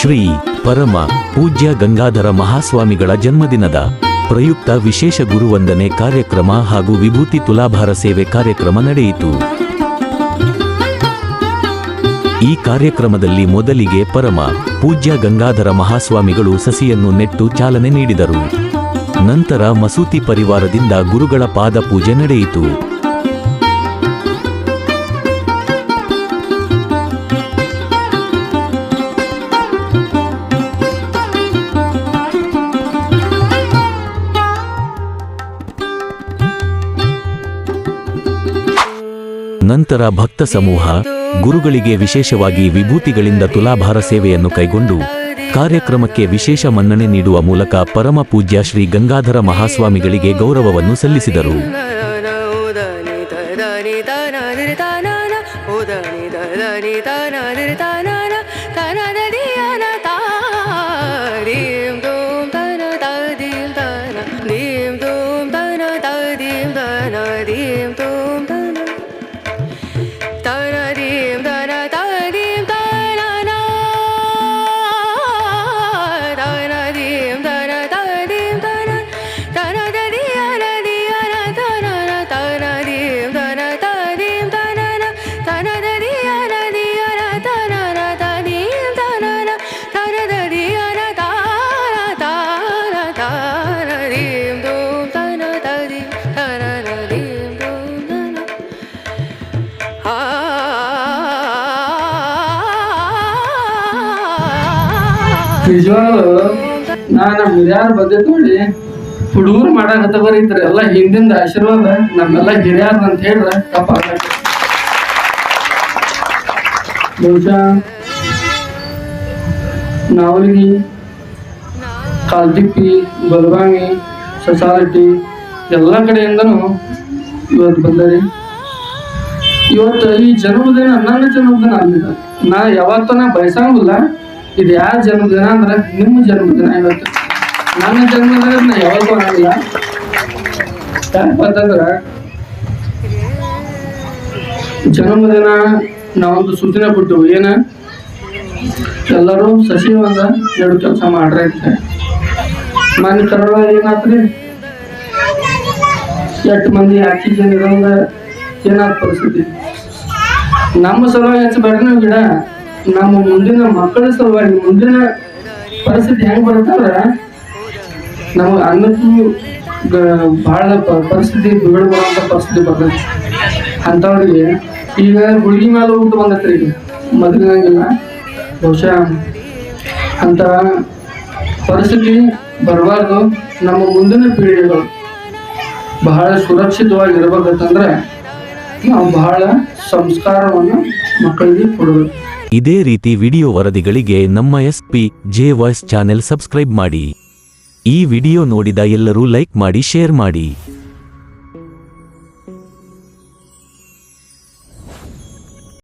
ಶ್ರೀ ಪರಮ ಪೂಜ್ಯ ಗಂಗಾಧರ ಮಹಾಸ್ವಾಮಿಗಳ ಜನ್ಮದಿನದ ಪ್ರಯುಕ್ತ ವಿಶೇಷ ಗುರುವಂದನೆ ಕಾರ್ಯಕ್ರಮ ಹಾಗೂ ವಿಭೂತಿ ತುಲಾಭಾರ ಸೇವೆ ಕಾರ್ಯಕ್ರಮ ನಡೆಯಿತು. ಈ ಕಾರ್ಯಕ್ರಮದಲ್ಲಿ ಮೊದಲಿಗೆ ಪರಮ ಪೂಜ್ಯ ಗಂಗಾಧರ ಮಹಾಸ್ವಾಮಿಗಳು ಸಸಿಯನ್ನು ನೆಟ್ಟು ಚಾಲನೆ ನೀಡಿದರು. ನಂತರ ಮಸೂತಿ ಪರಿವಾರದಿಂದ ಗುರುಗಳ ಪಾದ ಪೂಜೆ ನಡೆಯಿತು. ನಂತರ ಭಕ್ತ ಸಮೂಹ ಗುರುಗಳಿಗೆ ವಿಶೇಷವಾಗಿ ವಿಭೂತಿಗಳಿಂದ ತುಲಾಭಾರ ಸೇವೆಯನ್ನು ಕೈಗೊಂಡು ಕಾರ್ಯಕ್ರಮಕ್ಕೆ ವಿಶೇಷ ಮನ್ನಣೆ ನೀಡುವ ಮೂಲಕ ಪರಮ ಪೂಜ್ಯ ಶ್ರೀ ಗಂಗಾಧರ ಮಹಾಸ್ವಾಮಿಗಳಿಗೆ ಗೌರವವನ್ನು ಸಲ್ಲಿಸಿದರು ನಿಜವಾಗ್ಲು? ನಾ ನಮ್ಮ ಹಿರಿಯರ ಬಗ್ಗೆ ನೋಡಿ ಹುಡುಗರು ಬರೀತ್ರಿ ಎಲ್ಲ ಹಿಂದಿಂದ ಆಶೀರ್ವಾದ ನಮ್ಮೆಲ್ಲ ಹಿರಿಯರ್ ಅಂತ ಹೇಳಿದ್ರೆ ತಪ್ಪ ಬಹುಶಃ ನಾವಲಿಗಿ, ಕಾಲ್ತಿಪ್ಪಿ ಬಲವಾಂಗಿ ಸೊಸಾಲಿಟಿ ಎಲ್ಲ ಕಡೆಯಿಂದನು ಇವತ್ತು ಬಂದರಿ. ಇವತ್ತು ಈ ಜನ್ಮದಿನ ನನ್ನ ಜನ್ಮದಿನ ಅಲ್ಲಿದ ನಾ ಯಾವತ್ತನ ಬಯಸಂಗಿಲ್ಲ. ಇದು ಯಾರ ಜನ್ಮದಿನ ಅಂದ್ರೆ ನಿಮ್ಮ ಜನ್ಮದಿನ ಇವತ್ತು? ನನ್ನ ಜನ್ಮದಿನ ನಾ ಯಾಕಪ್ಪ ಅಂತಂದ್ರ ಜನ್ಮದಿನ ನಾವೊಂದು ಸೂಚನೆ ಕೊಟ್ಟೆವು ಏನ? ಎಲ್ಲರೂ ಸಸಿ ಒಂದ ಎರಡು ಕೆಲಸ ಮಾಡ್ರಿ ಅಂತ. ಮನೆ ಕರೋಳ ಏನಾತ್ರಿ? ಎಷ್ಟು ಮಂದಿ ಆಕ್ಸಿಜನ್ ಇರೋಂಗ ಏನಾದ ಪರಿಸ್ಥಿತಿ? ನಮ್ಮ ಸಲುವಾಗಿ ಹಚ್ಚಬೇಡ್ರಿ ನೀವು ಗಿಡ. ನಮ್ಮ ಮುಂದಿನ ಮಕ್ಕಳ ಸಲುವಾಗಿ ಮುಂದಿನ ಪರಿಸ್ಥಿತಿ ಹೆಂಗ್ ಬರುತ್ತಂದ್ರ ನಮ್ಗ ಅನ್ನಕ್ಕೂ ಬಹಳ ಪರಿಸ್ಥಿತಿ ಬಿಗಡ ಬರುವಂತ ಪರಿಸ್ಥಿತಿ ಬರ್ತೈತಿ. ಅಂತವ್ರಿಗೆ ಈಗ ಗುಳಿಗೆ ಮೇಲೆ ಊಟ ಬಂದತ್ರಿ ಈಗ ಮೊದಲಿನಂಗಿಲ್ಲ ಬಹುಶಃ ಅಂತ ಪರಿಸ್ಥಿತಿ ಬರಬಾರ್ದು. ನಮ್ಮ ಮುಂದಿನ ಪೀಳಿಗೆಗಳು ಬಹಳ ಸುರಕ್ಷಿತವಾಗಿ ಇರ್ಬೇಕಂತಂದ್ರೆ ನಾವು ಬಹಳ ಸಂಸ್ಕಾರವನ್ನು ಮಕ್ಕಳಿಗೆ ಕೊಡಬೇಕು. ಇದೇ ರೀತಿ ವಿಡಿಯೋ ವರದಿಗಳಿಗೆ ನಮ್ಮ S P J voice channel subscribe ಮಾಡಿ ಈ ವಿಡಿಯೋ ನೋಡಿದ ಎಲ್ಲರೂ ಲೈಕ್ ಮಾಡಿ ಶೇರ್ ಮಾಡಿ